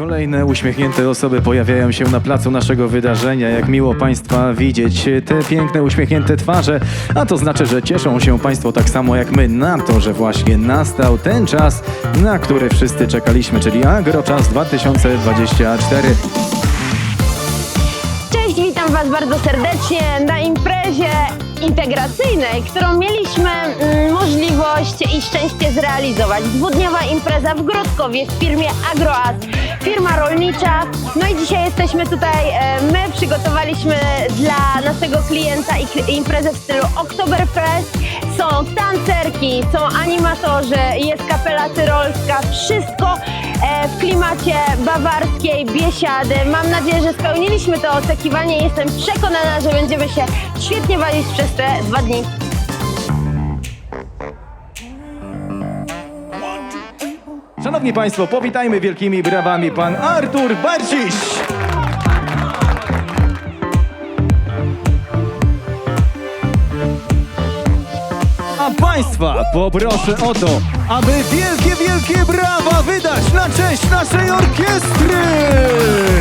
Kolejne uśmiechnięte osoby pojawiają się na placu naszego wydarzenia. Jak miło Państwa widzieć te piękne, uśmiechnięte twarze. A to znaczy, że cieszą się Państwo tak samo jak my na to, że właśnie nastał ten czas, na który wszyscy czekaliśmy, czyli Agroczas 2024. Cześć, witam Was bardzo serdecznie na imprezie integracyjnej, którą mieliśmy mm, możliwość i szczęście zrealizować. Dwudniowa impreza w Grodkowie w firmie AgroAz, firma rolnicza. No i dzisiaj jesteśmy tutaj, e, my przygotowaliśmy dla naszego klienta imprezę w stylu Oktoberfest. Są tancerki, są animatorzy, jest kapela tyrolska, wszystko e, w klimacie bawarskiej biesiady. Mam nadzieję, że spełniliśmy to oczekiwanie. Jestem przekonana, że będziemy się świetnie bawić przez te dwa dni. Szanowni Państwo, powitajmy wielkimi brawami pan Artur Barciś! A Państwa poproszę o to, aby wielkie, wielkie brawa wydać na cześć naszej orkiestry!